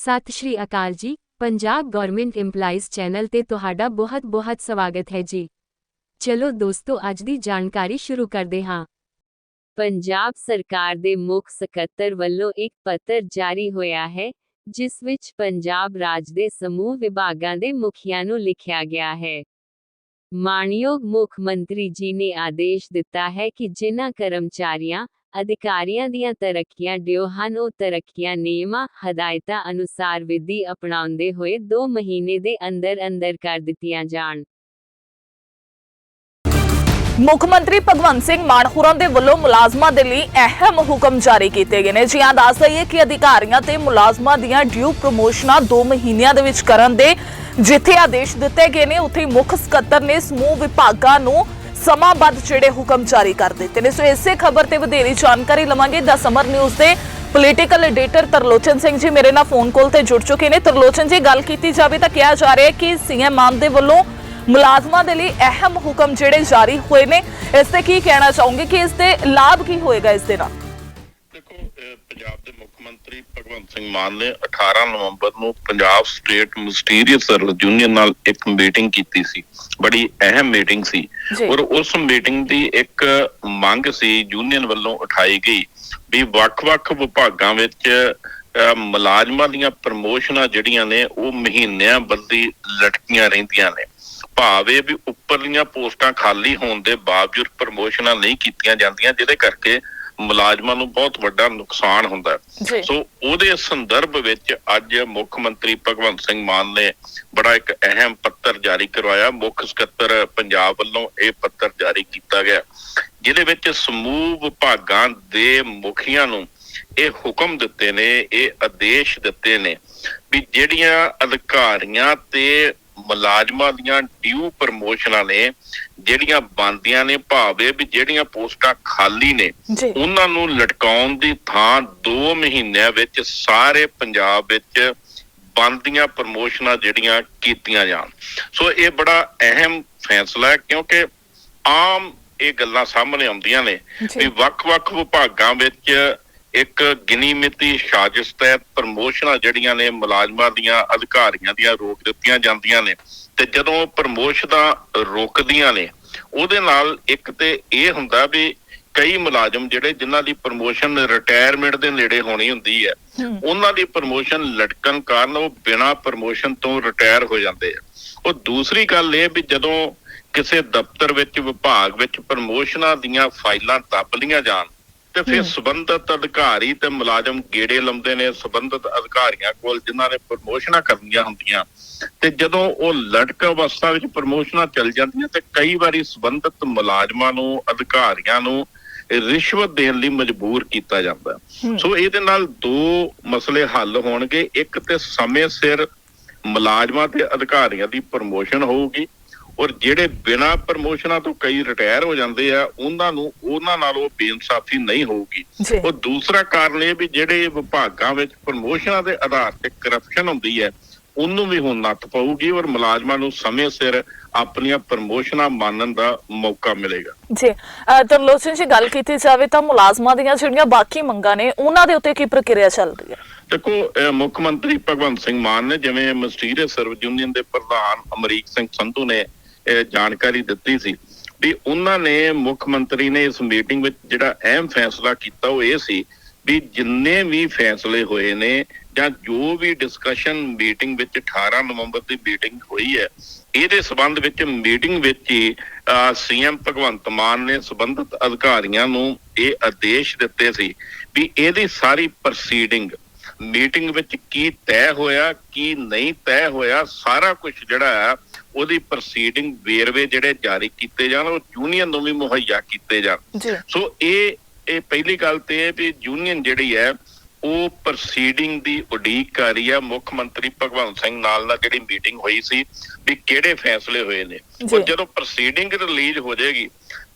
ਸਤਿ ਸ਼੍ਰੀ ਅਕਾਲ ਜੀ, Punjab government EMPLOYEES channel ਤੇ ਤੁਹਾਡਾ ਬਹੁਤ-ਬਹੁਤ ਸਵਾਗਤ ਹੈ ਜੀ। ਚਲੋ ਦੋਸਤੋ, ਅੱਜ ਦੀ ਜਾਣਕਾਰੀ ਸ਼ੁਰੂ ਕਰਦੇ ਹਾਂ। ਪੰਜਾਬ ਸਰਕਾਰ ਦੇ ਮੁੱਖ ਸਕੱਤਰ ਵੱਲੋਂ ਇੱਕ ਪੱਤਰ ਜਾਰੀ ਹੋਇਆ ਹੈ, ਜਿਸ ਵਿੱਚ ਪੰਜਾਬ ਰਾਜ ਦੇ ਸਮੂਹ ਵਿਭਾਗਾਂ ਦੇ ਮੁਖੀਆਂ ਨੂੰ ਲਿਖਿਆ ਗਿਆ ਹੈ। ਮਾਨਯੋਗ ਮੁੱਖ ਮੰਤਰੀ ਜੀ ਨੇ ਆਦੇਸ਼ ਦਿੱਤਾ ਹੈ ਕਿ ਜਿਨ੍ਹਾਂ ਕਰਮਚਾਰੀਆਂ ਅਧਿਕਾਰੀਆਂ ਦੀਆਂ ਤਰੱਕੀਆਂ ਦਿਓ ਹਨ। ਉਹ ਤਰੱਕੀਆਂ ਨਿਯਮਾਂ, ਹਦਾਇਤਾਂ ਅਨੁਸਾਰ ਵਿਧੀ ਅਪਣਾਉਂਦੇ ਹੋਏ 2 ਮਹੀਨੇ ਦੇ ਅੰਦਰ ਅੰਦਰ ਕਰ ਦਿੱਤੀਆਂ ਜਾਣ। ਮੁੱਖ ਮੰਤਰੀ ਭਗਵੰਤ ਸਿੰਘ ਮਾਨ ਹੋਰਾਂ ਦੇ ਵੱਲੋਂ ਮੁਲਾਜ਼ਮਾਂ ਦੇ ਲਈ ਅਹਿਮ ਹੁਕਮ ਜਾਰੀ ਕੀਤੇ ਗਏ ਨੇ। ਜੀ ਹਾਂ, ਦੱਸ ਦਈਏ ਕਿ ਅਧਿਕਾਰੀਆਂ ਤੇ ਮੁਲਾਜ਼ਮਾਂ ਦੀਆਂ ਡਿਊ ਪ੍ਰਮੋਸ਼ਨਾਂ 2 ਮਹੀਨਿਆਂ ਦੇ ਵਿੱਚ ਕਰਨ ਦੇ ਜਿੱਥੇ ਆਦੇਸ਼ ਦਿੱਤੇ ਗਏ ਨੇ, ਉੱਥੇ ਮੁੱਖ ਸਕੱਤਰ ਨੇ ਸਮੂਹ ਵਿਭਾਗਾਂ ਨੂੰ ਸਮਾਂਬੱਧ ਜਿਹੜੇ ਹੁਕਮ ਜਾਰੀ ਕਰ ਦਿੱਤੇ ਨੇ। ਸੋ ਇਸੇ ਖਬਰ ਤੇ ਵਧੇਰੀ ਜਾਣਕਾਰੀ ਲਵਾਂਗੇ। ਦਾ ਸਮਰ ਨਿਊਜ਼ ਦੇ ਪੋਲੀਟੀਕਲ ਐਡੀਟਰ ਤਰਲੋਚਨ ਸਿੰਘ ਜੀ ਮੇਰੇ ਨਾਲ ਫੋਨ ਕਾਲ ਤੇ ਜੁੜ ਚੁੱਕੇ ਨੇ। ਤਰਲੋਚਨ ਜੀ, ਗੱਲ ਕੀਤੀ ਜਾਵੇ ਤਾਂ ਕਿਹਾ ਜਾ ਰਿਹਾ ਹੈ ਕਿ ਸੀਐਮ ਮਾਨ ਦੇ ਵੱਲੋਂ ਮੁਲਾਜ਼ਮਾਂ ਦੇ ਲਈ ਅਹਿਮ ਹੁਕਮ ਜਿਹੜੇ ਜਾਰੀ ਹੋਏ ਨੇ। ਇਸ ਤੇ ਕੀ ਕਹਿਣਾ ਚਾਹੋਗੇ ਕਿ ਇਸ ਦੇ ਲਾਭ ਕੀ ਹੋਏਗਾ ਇਸ ਦੇ ਨਾਲ? ਦੇਖੋ ਪੰਜਾਬ ਦੇ ਮੰਤਰੀ ਭਗਵੰਤ ਸਿੰਘ ਮਾਨ ਨੇ 18 ਨਵੰਬਰ ਨੂੰ Punjab state ministerial service union ਨਾਲ ਇੱਕ ਮੀਟਿੰਗ ਕੀਤੀ ਸੀ ਬੜੀ ਅਹਿਮ ਮੀਟਿੰਗ ਸੀ। ਔਰ ਉਸ ਮੀਟਿੰਗ ਦੀ ਇੱਕ ਮੰਗ ਸੀ ਯੂਨੀਅਨ ਵੱਲੋਂ ਉਠਾਈ ਗਈ ਵੀ ਵੱਖ-ਵੱਖ ਵਿਭਾਗਾਂ ਵਿੱਚ ਮੁਲਾਜ਼ਮਾਂ ਦੀਆਂ ਪ੍ਰਮੋਸ਼ਨਾਂ ਜਿਹੜੀਆਂ ਨੇ ਉਹ ਮਹੀਨਿਆਂ ਬੱਦੀ ਲਟਕੀਆਂ ਰਹਿੰਦੀਆਂ ਨੇ ਭਾਵੇਂ ਵੀ ਉੱਪਰਲੀਆਂ ਪੋਸਟਾਂ ਖਾਲੀ ਹੋਣ ਦੇ ਬਾਵਜੂਦ ਪ੍ਰਮੋਸ਼ਨਾਂ ਨਹੀਂ ਕੀਤੀਆਂ ਜਾਂਦੀਆਂ ਜਿਹਦੇ ਕਰਕੇ ਮੁਲਾਜ਼ਮਾਂ ਨੂੰ ਬਹੁਤ ਵੱਡਾ ਨੁਕਸਾਨ ਹੁੰਦਾ। ਸੋ ਉਹਦੇ ਸੰਦਰਭ ਵਿੱਚ ਅੱਜ ਮੁੱਖ ਮੰਤਰੀ ਭਗਵੰਤ ਸਿੰਘ ਮਾਨ ਨੇ ਬੜਾ ਇੱਕ ਅਹਿਮ ਪੱਤਰ ਜਾਰੀ ਕਰਵਾਇਆ। ਮੁੱਖ ਸਕੱਤਰ ਪੰਜਾਬ ਵੱਲੋਂ ਇਹ ਪੱਤਰ ਜਾਰੀ ਕੀਤਾ ਗਿਆ। ਜਿਹਦੇ ਵਿੱਚ ਸਮੂਹ ਵਿਭਾਗਾਂ ਦੇ ਮੁਖੀਆਂ ਨੂੰ ਇਹ ਹੁਕਮ ਦਿੱਤੇ ਨੇ ਇਹ ਆਦੇਸ਼ ਦਿੱਤੇ ਨੇ ਵੀ ਜਿਹੜੀਆਂ ਅਧਿਕਾਰੀਆਂ ਤੇ ਮੁਲਾਜ਼ਮਾਂ ਦੀਆਂ ਡਿਊ ਪ੍ਰਮੋਸ਼ਨਾਂ ਨੇ ਜਿਹੜੀਆਂ ਬੰਦੀਆਂ ਨੇ ਭਾਵੇਂ ਵੀ ਜਿਹੜੀਆਂ ਪੋਸਟਾਂ ਖਾਲੀ ਨੇ ਉਹਨਾਂ ਨੂੰ ਲਟਕਾਉਣ ਦੀ ਥਾਂ 2 ਮਹੀਨਿਆਂ ਵਿੱਚ ਸਾਰੇ ਪੰਜਾਬ ਵਿੱਚ ਬੰਦੀਆਂ ਪ੍ਰਮੋਸ਼ਨਾਂ ਜਿਹੜੀਆਂ ਕੀਤੀਆਂ ਜਾਣ ਸੋ ਇਹ ਬੜਾ ਅਹਿਮ ਫੈਸਲਾ ਹੈ ਕਿਉਂਕਿ ਆਮ ਇਹ ਗੱਲਾਂ ਸਾਹਮਣੇ ਆਉਂਦੀਆਂ ਨੇ। ਵੀ ਵੱਖ-ਵੱਖ ਵਿਭਾਗਾਂ ਵਿੱਚ ਇੱਕ ਗਿਣੀ ਮਿਤੀ ਸਾਜ਼ਿਸ਼ ਤਹਿਤ ਪ੍ਰਮੋਸ਼ਨਾਂ ਜਿਹੜੀਆਂ ਨੇ ਮੁਲਾਜ਼ਮਾਂ ਦੀਆਂ ਅਧਿਕਾਰੀਆਂ ਦੀਆਂ ਰੋਕ ਦਿੱਤੀਆਂ ਜਾਂਦੀਆਂ ਨੇ ਤੇ ਜਦੋਂ ਪ੍ਰਮੋਸ਼ਨਾਂ ਰੁਕਦੀਆਂ ਨੇ ਉਹਦੇ ਨਾਲ ਇੱਕ ਤੇ ਇਹ ਹੁੰਦਾ ਵੀ ਕਈ ਮੁਲਾਜ਼ਮ ਜਿਹੜੇ ਜਿਨ੍ਹਾਂ ਦੀ ਪ੍ਰਮੋਸ਼ਨ ਰਿਟਾਇਰਮੈਂਟ ਦੇ ਨੇੜੇ ਹੋਣੀ ਹੁੰਦੀ ਹੈ। ਉਹਨਾਂ ਦੀ ਪ੍ਰਮੋਸ਼ਨ ਲਟਕਣ ਕਾਰਨ ਉਹ ਬਿਨਾਂ ਪ੍ਰਮੋਸ਼ਨ ਤੋਂ ਰਿਟਾਇਰ ਹੋ ਜਾਂਦੇ ਆ ਉਹ ਦੂਸਰੀ ਗੱਲ ਇਹ ਵੀ ਜਦੋਂ ਕਿਸੇ ਦਫ਼ਤਰ ਵਿੱਚ ਵਿਭਾਗ ਵਿੱਚ ਪ੍ਰਮੋਸ਼ਨਾਂ ਦੀਆਂ ਫਾਈਲਾਂ ਦੱਬ ਲੀਆਂ ਜਾਣ ਤੇ ਫਿਰ ਸਬੰਧਤ ਅਧਿਕਾਰੀ ਤੇ ਮੁਲਾਜ਼ਮ ਗੇੜੇ ਲਾਉਂਦੇ ਨੇ ਸਬੰਧਤ ਅਧਿਕਾਰੀਆਂ ਕੋਲ ਜਿਨ੍ਹਾਂ ਨੇ ਪ੍ਰਮੋਸ਼ਨਾਂ ਕਰਨੀਆਂ ਹੁੰਦੀਆਂ। ਤੇ ਜਦੋਂ ਉਹ ਲਟਕ ਅਵਸਥਾ ਵਿੱਚ ਪ੍ਰਮੋਸ਼ਨਾਂ ਚੱਲ ਜਾਂਦੀਆਂ ਤੇ ਕਈ ਵਾਰੀ ਸਬੰਧਤ ਮੁਲਾਜ਼ਮਾਂ ਨੂੰ ਅਧਿਕਾਰੀਆਂ ਨੂੰ ਰਿਸ਼ਵਤ ਦੇਣ ਲਈ ਮਜਬੂਰ ਕੀਤਾ ਜਾਂਦਾ। ਸੋ ਇਹਦੇ ਨਾਲ ਦੋ ਮਸਲੇ ਹੱਲ ਹੋਣਗੇ। ਇੱਕ ਤੇ ਸਮੇਂ ਸਿਰ ਮੁਲਾਜ਼ਮਾਂ ਤੇ ਅਧਿਕਾਰੀਆਂ ਦੀ ਪ੍ਰਮੋਸ਼ਨ ਹੋਊਗੀ ਔਰ ਜਿਹੜੇ ਬਿਨਾਂ ਪ੍ਰਮੋਸ਼ਨਾਂ ਤੋਂ ਕਈ ਰਿਟਾਇਰ ਹੋ ਜਾਂਦੇ ਆ ਉਹਨਾਂ ਨੂੰ ਉਹਨਾਂ ਨਾਲ ਉਹ ਬੇਇਨਸਾਫੀ ਨਹੀਂ ਹੋਊਗੀ। ਉਹ ਦੂਸਰਾ ਕਾਰਨ ਇਹ ਵੀ ਜਿਹੜੇ ਵਿਭਾਗਾਂ ਵਿੱਚ ਪ੍ਰਮੋਸ਼ਨਾਂ ਦੇ ਆਧਾਰ ਤੇ ਕਰਪਸ਼ਨ ਹੁੰਦੀ ਹੈ ਉਹਨੂੰ ਵੀ ਹੁਣ ਨੱਥ ਪਊਗੀ ਔਰ ਮੁਲਾਜ਼ਮਾਂ ਨੂੰ ਸਮੇਂ ਸਿਰ ਆਪਣੀਆਂ ਪ੍ਰਮੋਸ਼ਨਾਂ ਮੰਨਣ ਦਾ ਮੌਕਾ ਮਿਲੇਗਾ। ਜੀ। ਤਰਲੋਚਨ ਜੀ ਗੱਲ ਕੀਤੀ ਜਾਵੇ ਤਾਂ ਮੁਲਾਜ਼ਮਾਂ ਦੀਆਂ ਜਿਹੜੀਆਂ ਬਾਕੀ ਮੰਗਾਂ ਨੇ ਉਹਨਾਂ ਦੇ ਉੱਤੇ ਕੀ ਪ੍ਰਕਿਰਿਆ ਚੱਲ ਰਹੀ ਹੈ? ਦੇਖੋ ਮੁੱਖ ਮੰਤਰੀ ਭਗਵੰਤ ਸਿੰਘ ਮਾਨ ਨੇ ਜਿਵੇਂ ਮਿਨਿਸਟਰੀਅਲ ਸਰਵਿਸ ਯੂਨੀਅਨ ਦੇ ਪ੍ਰਧਾਨ ਅਮਰੀਕ ਸਿੰਘ ਸੰਧੂ ਨੇ ਜਾਣਕਾਰੀ ਦਿੱਤੀ ਸੀ ਵੀ ਉਹਨਾਂ ਨੇ ਮੁੱਖ ਮੰਤਰੀ ਨੇ ਇਸ ਮੀਟਿੰਗ ਵਿੱਚ ਜਿਹੜਾ ਅਹਿਮ ਫੈਸਲਾ ਕੀਤਾ ਉਹ ਇਹ ਸੀ ਵੀ ਜਿੰਨੇ ਵੀ ਫੈਸਲੇ ਹੋਏ ਨੇ ਜਾਂ ਜੋ ਵੀ ਡਿਸਕਸ਼ਨ ਮੀਟਿੰਗ ਵਿੱਚ 18 ਨਵੰਬਰ ਦੀ ਮੀਟਿੰਗ ਹੋਈ ਹੈ, ਇਹਦੇ ਸਬੰਧ ਵਿੱਚ ਮੀਟਿੰਗ ਵਿੱਚ ਹੀ ਸੀਐਮ ਭਗਵੰਤ ਮਾਨ ਨੇ ਸਬੰਧਤ ਅਧਿਕਾਰੀਆਂ ਨੂੰ ਇਹ ਆਦੇਸ਼ ਦਿੱਤੇ ਸੀ ਵੀ ਇਹਦੀ ਸਾਰੀ ਪ੍ਰੋਸੀਡਿੰਗ ਮੀਟਿੰਗ ਵਿੱਚ ਕੀ ਤੈਅ ਹੋਇਆ, ਕੀ ਨਹੀਂ ਤੈਅ ਹੋਇਆ, ਸਾਰਾ ਕੁਝ ਜਿਹੜਾ ਹੈ ਉਹਦੀ ਪ੍ਰੋਸੀਡਿੰਗ ਵੇਰਵੇ ਜਿਹੜੇ ਜਾਰੀ ਕੀਤੇ ਜਾਣ ਉਹ ਯੂਨੀਅਨ ਨੂੰ ਵੀ ਮੁਹੱਈਆ ਕੀਤੇ ਜਾਣ। ਸੋ ਇਹ ਇਹ ਪਹਿਲੀ ਗੱਲ ਤੇ ਇਹ ਵੀ ਯੂਨੀਅਨ ਜਿਹੜੀ ਹੈ ਉਹ ਪ੍ਰੋਸੀਡਿੰਗ ਦੀ ਉਡੀਕ ਕਰ ਰਹੀ ਹੈ। ਮੁੱਖ ਮੰਤਰੀ ਭਗਵੰਤ ਸਿੰਘ ਨਾਲ ਨਾਲ ਜਿਹੜੀ ਮੀਟਿੰਗ ਹੋਈ ਸੀ ਵੀ ਕਿਹੜੇ ਫੈਸਲੇ ਹੋਏ ਨੇ। ਔਰ ਜਦੋਂ ਪ੍ਰੋਸੀਡਿੰਗ ਰਿਲੀਜ਼ ਹੋ ਜਾਏਗੀ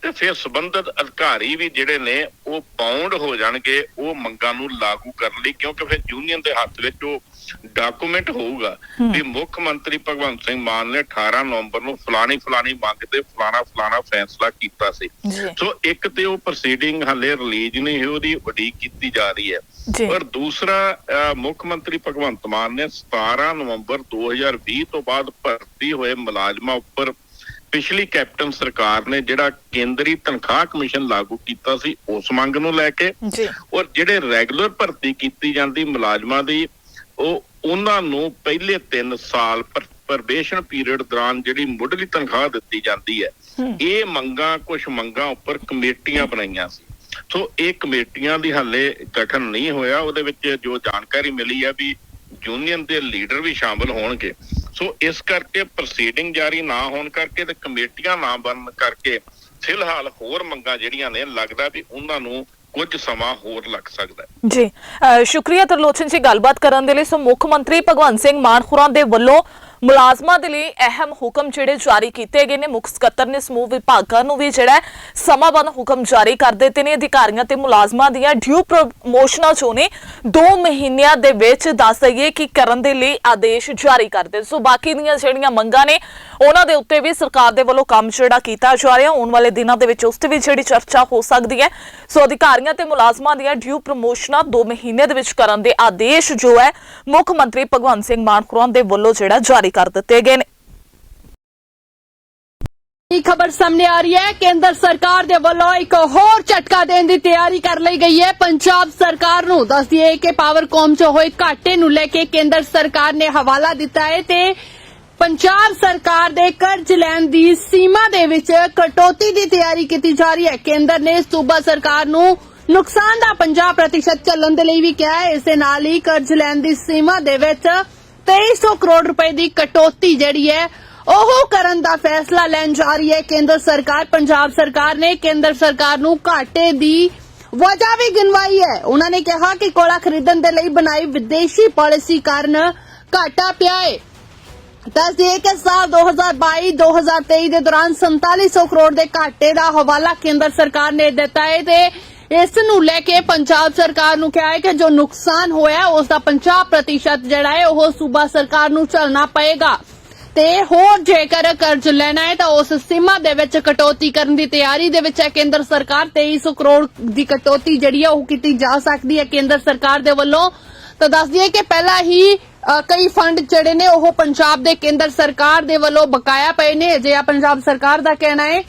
ਤੇ ਫਿਰ ਸੰਬੰਧਿਤ ਅਧਿਕਾਰੀ ਵੀ ਜਿਹੜੇ ਨੇ ਉਹ ਬਾਉਂਡ ਹੋ ਜਾਣਗੇ ਉਹ ਮੰਗਾਂ ਨੂੰ ਲਾਗੂ ਕਰਨ ਲਈ ਕਿਉਂਕਿ ਫਿਰ ਯੂਨੀਅਨ ਦੇ ਹੱਥ ਵਿੱਚ ਉਹ ਡਾਕੂਮੈਂਟ ਹੋਊਗਾ ਵੀ ਮੁੱਖ ਮੰਤਰੀ ਭਗਵੰਤ ਸਿੰਘ ਮਾਨ ਨੇ 18 ਨਵੰਬਰ ਨੂੰ ਫਲਾਣੀ ਫਲਾਣੀ ਮੰਗ ਤੇ ਫਲਾਣਾ ਫਲਾਣਾ ਫੈਸਲਾ ਕੀਤਾ ਸੀ। ਸੋ ਇੱਕ ਤੇ ਉਹ ਪ੍ਰੋਸੀਡਿੰਗ ਹਲੇ ਰਿਲੀਜ਼ ਨਹੀਂ ਹੋਈ ਉਹਦੀ ਉਡੀਕ ਕੀਤੀ ਜਾ ਰਹੀ ਹੈ। ਪਰ ਦੂਸਰਾ ਮੁੱਖ ਮੰਤਰੀ ਭਗਵੰਤ ਮਾਨ ਨੇ 17 ਨਵੰਬਰ 2020 ਤੋਂ ਬਾਅਦ ਭਰਤੀ ਹੋਏ ਮੁਲਾਜ਼ਮਾਂ ਉੱਪਰ ਪਿਛਲੀ ਕੈਪਟਨ ਸਰਕਾਰ ਨੇ ਜਿਹੜਾ ਕੇਂਦਰੀ ਤਨਖਾਹ ਕਮਿਸ਼ਨ ਲਾਗੂ ਕੀਤਾ ਸੀ ਉਸ ਮੰਗ ਨੂੰ ਲੈ ਕੇ ਔਰ ਜਿਹੜੇ ਰੈਗੂਲਰ ਭਰਤੀ ਕੀਤੀ ਜਾਂਦੀ ਮੁਲਾਜ਼ਮਾਂ ਦੀ ਉਹ ਉਹਨਾਂ ਨੂੰ ਪਹਿਲੇ 3 ਸਾਲ ਪ੍ਰਵੇਸ਼ਨ ਪੀਰੀਅਡ ਦੌਰਾਨ ਜਿਹੜੀ ਮੁੱਢਲੀ ਤਨਖਾਹ ਦਿੱਤੀ ਜਾਂਦੀ ਹੈ। ਇਹ ਮੰਗਾਂ ਕੁਝ ਮੰਗਾਂ ਉੱਪਰ ਕਮੇਟੀਆਂ ਬਣਾਈਆਂ ਸੀ। ਸੋ ਇਹ ਕਮੇਟੀਆਂ ਦੀ ਹਾਲੇ ਗਠਨ ਨਹੀਂ ਹੋਇਆ ਉਹਦੇ ਵਿੱਚ ਜੋ ਜਾਣਕਾਰੀ ਮਿਲੀ ਹੈ ਵੀ ਯੂਨੀਅਨ ਦੇ ਲੀਡਰ ਵੀ ਸ਼ਾਮਲ ਹੋਣਗੇ। ਸੋ ਇਸ ਕਰਕੇ ਪ੍ਰੋਸੀਡਿੰਗ ਜਾਰੀ ਨਾ ਹੋਣ ਕਰਕੇ ਤੇ ਕਮੇਟੀਆਂ ਨਾ ਬਣਨ ਕਰਕੇ ਫਿਲਹਾਲ ਹੋਰ ਮੰਗਾਂ ਜਿਹੜੀਆਂ ਨੇ ਲੱਗਦਾ ਵੀ ਉਹਨਾਂ ਨੂੰ ਕੁਝ ਸਮਾਂ ਹੋਰ ਲੱਗ ਸਕਦਾ ਹੈ। ਜੀ ਸ਼ੁਕਰੀਆ ਤਰਲੋਚਨ ਜੀ ਗੱਲਬਾਤ ਕਰਨ ਦੇ ਲਈ। ਸੋ ਮੁੱਖ ਮੰਤਰੀ ਭਗਵੰਤ ਸਿੰਘ ਮਾਨ ਖੁਰਾਂ ਦੇ ਵੱਲੋਂ ਮੁਲਾਜ਼ਮਾਂ ਦੇ ਲਈ ਅਹਿਮ ਹੁਕਮ ਜਿਹੜੇ ਜਾਰੀ ਕੀਤੇ ਗਏ ਨੇ। ਮੁੱਖ ਸਕੱਤਰ ਨੇ ਸਮੂਹ ਵਿਭਾਗਾਂ ਨੂੰ ਵੀ ਜਿਹੜਾ ਹੈ ਸਮਾਬੰਧ ਹੁਕਮ ਜਾਰੀ ਕਰ ਦਿੱਤੇ ਨੇ। ਅਧਿਕਾਰੀਆਂ ਤੇ ਮੁਲਾਜ਼ਮਾਂ ਦੀਆਂ ਡਿਊ ਪ੍ਰਮੋਸ਼ਨਾਂ ਚੋਂ ਨੇ 2 ਮਹੀਨਿਆਂ ਦੇ ਵਿੱਚ ਦੱਸ ਦਈਏ ਕਿ ਕਰਨ ਦੇ ਲਈ ਆਦੇਸ਼ ਜਾਰੀ ਕਰ ਦਿੱਤੇ। ਸੋ ਬਾਕੀ ਦੀਆਂ ਜਿਹੜੀਆਂ ਮੰਗਾਂ ਨੇ, ਉਹਨਾਂ ਦੇ ਉੱਤੇ ਵੀ ਸਰਕਾਰ ਦੇ ਵੱਲੋਂ ਕੰਮ ਜਿਹੜਾ ਕੀਤਾ ਜਾ ਰਿਹਾ। ਆਉਣ ਵਾਲੇ ਦਿਨਾਂ ਦੇ ਵਿੱਚ ਉਸ ਤੇ ਵੀ ਜਿਹੜੀ ਚਰਚਾ ਹੋ ਸਕਦੀ ਹੈ। ਸੋ ਅਧਿਕਾਰੀਆਂ ਤੇ ਮੁਲਾਜ਼ਮਾਂ ਦੀਆਂ ਡਿਊ ਪ੍ਰਮੋਸ਼ਨਾਂ 2 ਮਹੀਨੇ ਦੇ ਵਿੱਚ ਕਰਨ ਦੇ ਆਦੇਸ਼ ਜੋ ਹੈ, ਮੁੱਖ ਮੰਤਰੀ ਭਗਵੰਤ ਸਿੰਘ ਮਾਨ ਖੁਰਾਨ ਦੇ ਵੱਲੋਂ ਜਿਹੜਾ ਜਾਰੀ ਕਰ ਦਿੱਤੇ ਗਏ ਨੇ। ਇਹ ਖਬਰ ਸਾਹਮਣੇ ਆ ਰਹੀ ਹੈ? ਕੇਂਦਰ ਸਰਕਾਰ ਦੇ ਵੱਲੋਂ ਇੱਕ ਹੋਰ ਝਟਕਾ ਦੇਣ ਦੀ ਤਿਆਰੀ ਕਰ ਲਈ ਗਈ ਹੈ। ਪੰਜਾਬ ਸਰਕਾਰ ਨੂੰ ਦੱਸ ਦਈਏ ਕਿ ਪਾਵਰਕੌਮ 'ਚ ਹੋਏ ਘਾਟੇ ਨੂੰ ਲੈ ਕੇ ਕੇਂਦਰ ਸਰਕਾਰ ਨੇ ਹਵਾਲਾ ਦਿੱਤਾ ਹੈ ਤੇ ਪੰਜਾਬ ਸਰਕਾਰ ਦੇ ਕਰਜ਼ ਲੈਣ ਦੀ ਸੀਮਾ ਦੇ ਵਿੱਚ ਕਟੌਤੀ ਦੀ ਤਿਆਰੀ ਕੀਤੀ ਜਾ ਰਹੀ ਹੈ। ਕੇਂਦਰ ਨੇ ਸੂਬਾ ਸਰਕਾਰ ਨੂੰ ਨੁਕਸਾਨ ਦਾ 50% ਚੱਲਣ ਦੇ ਲਈ ਵੀ ਕਿਹਾ ਹੈ। ਇਸ ਦੇ ਨਾਲ ਹੀ ਕਰਜ਼ ਲੈਣ ਦੀ ਸੀਮਾ ਦੇ ਵਿੱਚ 2300 ਕਰੋੜ ਰੁਪਏ ਦੀ ਕਟੌਤੀ ਜਿਹੜੀ ਹੈ, ਉਹ ਕਰਨ ਦਾ ਫੈਸਲਾ ਲੈਣ ਜਾ ਰਹੀ ਹੈ ਕੇਂਦਰ ਸਰਕਾਰ, ਪੰਜਾਬ ਸਰਕਾਰ ਨੇ। ਕੇਂਦਰ ਸਰਕਾਰ ਨੂੰ ਘਾਟੇ ਦੀ ਵਜ੍ਹਾ ਵੀ ਗਿਣਵਾਈ ਹੈ। ਉਹਨਾਂ ਨੇ ਕਿਹਾ ਕਿ ਕੋਲਾ ਖਰੀਦਣ ਦੇ ਲਈ ਬਣਾਈ ਵਿਦੇਸ਼ੀ ਪਾਲਿਸੀ ਕਾਰਨ ਘਾਟਾ ਪਿਆ ਹੈ ਦੱਸ ਕਿ ਸਾਲ 2022-2023 ਦੇ ਦੌਰਾਨ 4700 ਕਰੋੜ ਦੇ ਘਾਟੇ ਦਾ ਹਵਾਲਾ ਕੇਂਦਰ ਸਰਕਾਰ ਨੇ ਦਿੱਤਾ ਹੈ ਤੇ ਇਸ ਨੂੰ ਲੈ ਕੇ ਪੰਜਾਬ ਸਰਕਾਰ ਨੂੰ ਕਿਹਾ ਹੈ ਕਿ ਜੋ ਨੁਕਸਾਨ ਹੋਇਆ ਉਸ ਦਾ 50% ਜਿਹੜਾ ਹੈ, ਉਹ ਸੂਬਾ ਸਰਕਾਰ ਨੂੰ ਝੱਲਣਾ ਪਏਗਾ। ਤੇ ਹੋਰ ਜੇਕਰ ਕਰਜ਼ ਲੈਣਾ ਹੈ, ਤਾਂ ਉਸ ਸੀਮਾ ਦੇ ਵਿੱਚ ਕਟੌਤੀ ਕਰਨ ਦੀ ਤਿਆਰੀ ਦੇ ਵਿੱਚ ਹੈ। ਕੇਂਦਰ ਸਰਕਾਰ 2300 ਕਰੋੜ ਦੀ ਕਟੌਤੀ ਜਿਹੜੀ ਹੈ, ਉਹ ਕੀਤੀ ਜਾ ਸਕਦੀ ਹੈ। ਕੇਂਦਰ ਸਰਕਾਰ ਦੇ ਵੱਲੋਂ ਤਾਂ ਦੱਸ ਦਈਏ ਕਿ ਪਹਿਲਾਂ ਹੀ ਕਈ ਫੰਡ ਜਿਹੜੇ ਨੇ, ਉਹ ਪੰਜਾਬ ਦੇ ਕੇਂਦਰ ਸਰਕਾਰ ਦੇ ਵੱਲੋਂ ਬਕਾਇਆ ਪਏ ਨੇ। ਜੇ ਪੰਜਾਬ ਸਰਕਾਰ ਦਾ ਕਹਿਣਾ ਹੈ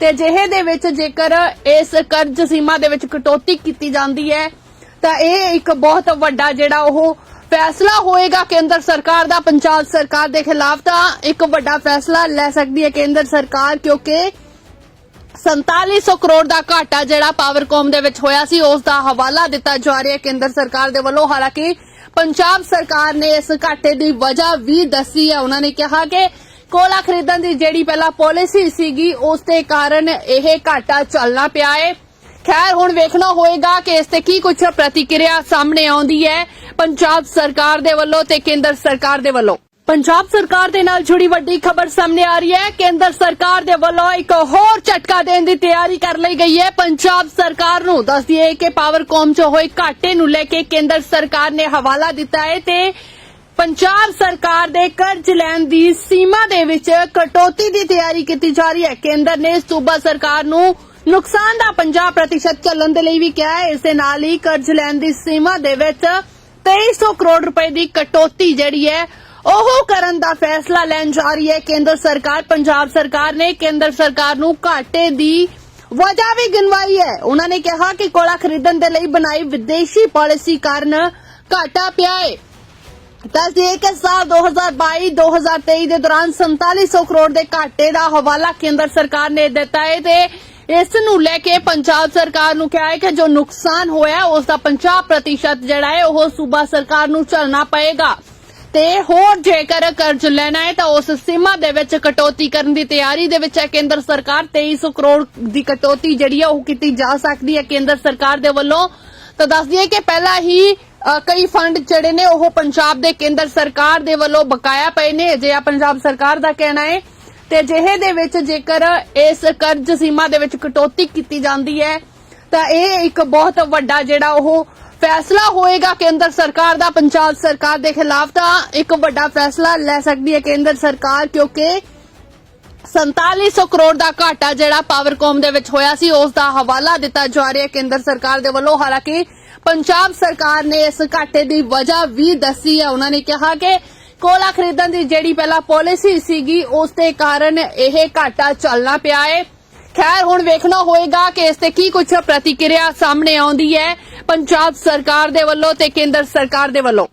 ਤੇ ਅਜਿਹੇ ਦੇ ਵਿੱਚ ਜੇਕਰ ਇਸ ਕਰਜ਼ ਸੀਮਾ ਦੇ ਵਿੱਚ ਕਟੌਤੀ ਕੀਤੀ ਜਾਂਦੀ ਹੈ, ਤਾਂ ਇਹ ਇੱਕ ਬਹੁਤ ਵੱਡਾ ਜਿਹੜਾ ਉਹ ਫੈਸਲਾ ਹੋਏਗਾ ਕੇਂਦਰ ਸਰਕਾਰ ਦਾ, ਪੰਜਾਬ ਸਰਕਾਰ ਦੇ ਖਿਲਾਫ ਤਾਂ ਇੱਕ ਵੱਡਾ ਫੈਸਲਾ ਲੈ ਸਕਦੀ ਹੈ ਕੇਂਦਰ ਸਰਕਾਰ, ਕਿਉਂਕਿ 4700 ਕਰੋੜ ਦਾ ਘਾਟਾ ਜਿਹੜਾ ਪਾਵਰਕੌਮ ਦੇ ਵਿੱਚ ਹੋਇਆ ਸੀ, ਉਸ ਦਾ ਹਵਾਲਾ ਦਿੱਤਾ ਜਾ ਰਿਹਾ ਹੈ ਕੇਂਦਰ ਸਰਕਾਰ ਦੇ ਵੱਲੋਂ। ਹਾਲਾਂਕਿ ਪੰਜਾਬ ਸਰਕਾਰ ਨੇ ਇਸ ਘਾਟੇ ਦੀ ਵਜ੍ਹਾ ਵੀ ਦੱਸੀ ਹੈ। ਉਹਨਾਂ ਨੇ ਕਿਹਾ ਕਿ ਕੋਲਾ ਖਰੀਦਣ ਦੀ ਜਿਹੜੀ ਪਹਿਲਾਂ ਪਾਲਿਸੀ ਸੀਗੀ, ਉਸ ਦੇ ਕਾਰਨ ਇਹ ਘਾਟਾ ਚੱਲਣਾ ਪਿਆ ਹੈ ਖੈਰ, ਹੁਣ ਵੇਖਣਾ ਹੋਏਗਾ ਕਿ ਇਸ ਤੇ ਕੀ ਕੁਝ ਪ੍ਰਤੀਕਿਰਿਆ ਸਾਹਮਣੇ ਆਉਂਦੀ ਹੈ ਪੰਜਾਬ ਸਰਕਾਰ ਦੇ ਵੱਲੋਂ ਤੇ ਕੇਂਦਰ ਸਰਕਾਰ ਦੇ ਵੱਲੋਂ। ਪੰਜਾਬ ਸਰਕਾਰ ਦੇ ਨਾਲ ਜੁੜੀ ਵੱਡੀ ਖਬਰ ਸਾਹਮਣੇ ਆ ਰਹੀ ਹੈ। ਕੇਂਦਰ ਸਰਕਾਰ ਦੇ ਵੱਲੋਂ ਇੱਕ ਹੋਰ ਝਟਕਾ ਦੇਣ ਦੀ ਤਿਆਰੀ ਕਰ ਲਈ ਗਈ ਹੈ। ਪੰਜਾਬ ਸਰਕਾਰ ਨੂੰ ਦੱਸਦੀ ਦਈਏ ਕਿ ਪਾਵਰਕੌਮ 'ਚ ਹੋਏ ਘਾਟੇ ਨੂੰ ਲੈ ਕੇ ਕੇਂਦਰ ਸਰਕਾਰ ਨੇ ਹਵਾਲਾ ਦਿੱਤਾ ਹੈ ਤੇ ਪੰਜਾਬ ਸਰਕਾਰ ਦੇ ਕਰਜ਼ ਲੈਣ ਦੀ ਸੀਮਾ ਦੇ ਵਿੱਚ ਕਟੌਤੀ ਦੀ ਤਿਆਰੀ ਕੀਤੀ ਜਾ ਰਹੀ ਹੈ। ਕੇਂਦਰ ਨੇ ਸੂਬਾ ਸਰਕਾਰ ਨੂੰ ਨੁਕਸਾਨ ਦਾ 50% ਚੱਲਣ ਦੇ ਲਈ ਵੀ ਕਿਹਾ ਹੈ। ਇਸ ਦੇ ਨਾਲ ਹੀ ਕਰਜ਼ ਲੈਣ ਦੀ ਸੀਮਾ ਦੇ ਵਿੱਚ 2300 ਕਰੋੜ ਰੁਪਏ ਦੀ ਕਟੌਤੀ ਜਿਹੜੀ ਹੈ, ਉਹ ਕਰਨ ਦਾ ਫੈਸਲਾ ਲੈਣ ਜਾ ਰਹੀ ਹੈ। ਕੇਂਦਰ ਸਰਕਾਰ, ਪੰਜਾਬ ਸਰਕਾਰ ਨੇ ਕੇਂਦਰ ਸਰਕਾਰ ਨੂੰ ਘਾਟੇ ਦੀ ਵਜ੍ਹਾ ਵੀ ਗਿਣਵਾਈ ਹੈ। ਉਹਨਾਂ ਨੇ ਕਿਹਾ ਕਿ ਕੋਲਾ ਖਰੀਦਣ ਦੇ ਲਈ ਬਣਾਈ ਵਿਦੇਸ਼ੀ ਪਾਲਿਸੀ ਕਾਰਨ ਘਾਟਾ ਪਿਆ ਹੈ। ਦੱਸ ਕਿ ਸਾਲ 2022-2023 ਦੇ ਦੌਰਾਨ 4700 ਕਰੋੜ ਦੇ ਘਾਟੇ ਦਾ ਹਵਾਲਾ ਕੇਂਦਰ ਸਰਕਾਰ ਨੇ ਦਿੱਤਾ ਹੈ ਤੇ ਇਸ ਨੂੰ ਲੈ ਕੇ ਪੰਜਾਬ ਸਰਕਾਰ ਨੂੰ ਕਿਹਾ ਹੈ ਕਿ ਜੋ ਨੁਕਸਾਨ ਹੋਇਆ ਉਸ ਦਾ 50% ਜਿਹੜਾ ਹੈ, ਉਹ ਸੂਬਾ ਸਰਕਾਰ ਨੂੰ ਝੱਲਣਾ ਪਏਗਾ। ਤੇ ਹੋਰ ਜੇਕਰ ਕਰਜ਼ ਲੈਣਾ ਹੈ, ਤਾਂ ਉਸ ਸੀਮਾ ਦੇ ਵਿੱਚ ਕਟੌਤੀ ਕਰਨ ਦੀ ਤਿਆਰੀ ਦੇ ਵਿੱਚ ਹੈ। ਕੇਂਦਰ ਸਰਕਾਰ 2300 ਕਰੋੜ ਦੀ ਕਟੌਤੀ ਜਿਹੜੀ ਹੈ, ਉਹ ਕੀਤੀ ਜਾ ਸਕਦੀ ਹੈ। ਕੇਂਦਰ ਸਰਕਾਰ ਦੇ ਵੱਲੋਂ ਤਾਂ ਦੱਸ ਦਈਏ ਕਿ ਪਹਿਲਾਂ ਹੀ ਕਈ ਫੰਡ ਜਿਹੜੇ ਨੇ, ਉਹ ਪੰਜਾਬ ਦੇ ਕੇਂਦਰ ਸਰਕਾਰ ਦੇ ਵੱਲੋਂ ਬਕਾਇਆ ਪਏ ਨੇ। ਅਜਿਹਾ ਪੰਜਾਬ ਸਰਕਾਰ ਦਾ ਕਹਿਣਾ ਹੈ। ਤੇ ਅਜਿਹੇ ਦੇ ਵਿੱਚ ਜੇਕਰ ਇਸ ਕਰਜ਼ ਸੀਮਾ ਦੇ ਵਿੱਚ ਕਟੌਤੀ ਕੀਤੀ ਜਾਂਦੀ ਹੈ, ਤਾਂ ਇਹ ਇੱਕ ਬਹੁਤ ਵੱਡਾ ਜਿਹੜਾ ਉਹ ਫੈਸਲਾ ਹੋਏਗਾ ਕੇਂਦਰ ਸਰਕਾਰ ਦਾ। ਪੰਜਾਬ ਸਰਕਾਰ ਦੇ ਖਿਲਾਫ ਤਾਂ ਇੱਕ ਵੱਡਾ ਫੈਸਲਾ ਲੈ ਸਕਦੀ ਹੈ ਕੇਂਦਰ ਸਰਕਾਰ, ਕਿਉਂਕਿ 4700 ਕਰੋੜ ਦਾ ਘਾਟਾ ਜਿਹੜਾ ਪਾਵਰਕੌਮ ਦੇ ਵਿੱਚ ਹੋਇਆ ਸੀ, ਉਸ ਦਾ ਹਵਾਲਾ ਦਿੱਤਾ ਜਾ ਰਿਹਾ ਹੈ। ਕੇਂਦਰ ਸਰਕਾਰ ਦੇ ਵੱਲੋਂ, ਹਾਲਾਂਕਿ ਪੰਜਾਬ ਸਰਕਾਰ ਨੇ ਇਸ ਘਾਟੇ ਦੀ ਵਜ੍ਹਾ ਵੀ ਦੱਸੀ ਹੈ। ਉਹਨਾਂ ਨੇ ਕਿਹਾ ਕਿ ਕੋਲਾ ਖਰੀਦਣ ਦੀ ਜਿਹੜੀ ਪਹਿਲਾਂ ਪਾਲਿਸੀ ਸੀਗੀ, ਉਸ ਦੇ ਕਾਰਨ ਇਹ ਘਾਟਾ ਚੱਲਣਾ ਪਿਆ ਹੈ। ਖੈਰ, ਹੁਣ ਵੇਖਣਾ ਹੋਏਗਾ ਕਿ ਇਸ ਤੇ ਕੀ ਕੁਝ ਪ੍ਰਤੀਕਿਰਿਆ ਸਾਹਮਣੇ ਆਉਂਦੀ ਹੈ। ਪੰਜਾਬ ਸਰਕਾਰ ਦੇ ਵੱਲੋਂ ਤੇ ਕੇਂਦਰ ਸਰਕਾਰ ਦੇ ਵੱਲੋਂ।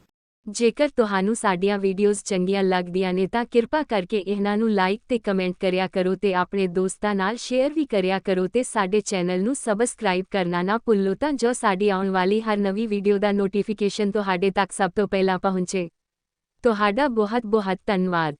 ਜੇਕਰ ਤੁਹਾਨੂੰ ਸਾਡੀਆਂ ਵੀਡੀਓਜ਼ ਚੰਗੀਆਂ ਲੱਗਦੀਆਂ ਨੇ ਤਾਂ ਕਿਰਪਾ ਕਰਕੇ ਇਹਨਾਂ ਨੂੰ ਲਾਈਕ ਤੇ ਕਮੈਂਟ ਕਰਿਆ ਕਰੋ ਤੇ ਆਪਣੇ ਦੋਸਤਾਂ ਨਾਲ ਸ਼ੇਅਰ ਵੀ ਕਰਿਆ ਕਰੋ ਤੇ ਸਾਡੇ ਚੈਨਲ ਨੂੰ ਸਬਸਕ੍ਰਾਈਬ ਕਰਨਾ ਨਾ ਭੁੱਲੋ ਤਾਂ ਜੋ ਸਾਡੀ ਆਉਣ ਵਾਲੀ ਹਰ ਨਵੀਂ ਵੀਡੀਓ ਦਾ ਨੋਟੀਫਿਕੇਸ਼ਨ ਤੁਹਾਡੇ ਤੱਕ ਸਭ ਤੋਂ ਪਹਿਲਾਂ ਪਹੁੰਚੇ। ਤੁਹਾਡਾ ਬਹੁਤ ਬਹੁਤ ਧੰਨਵਾਦ।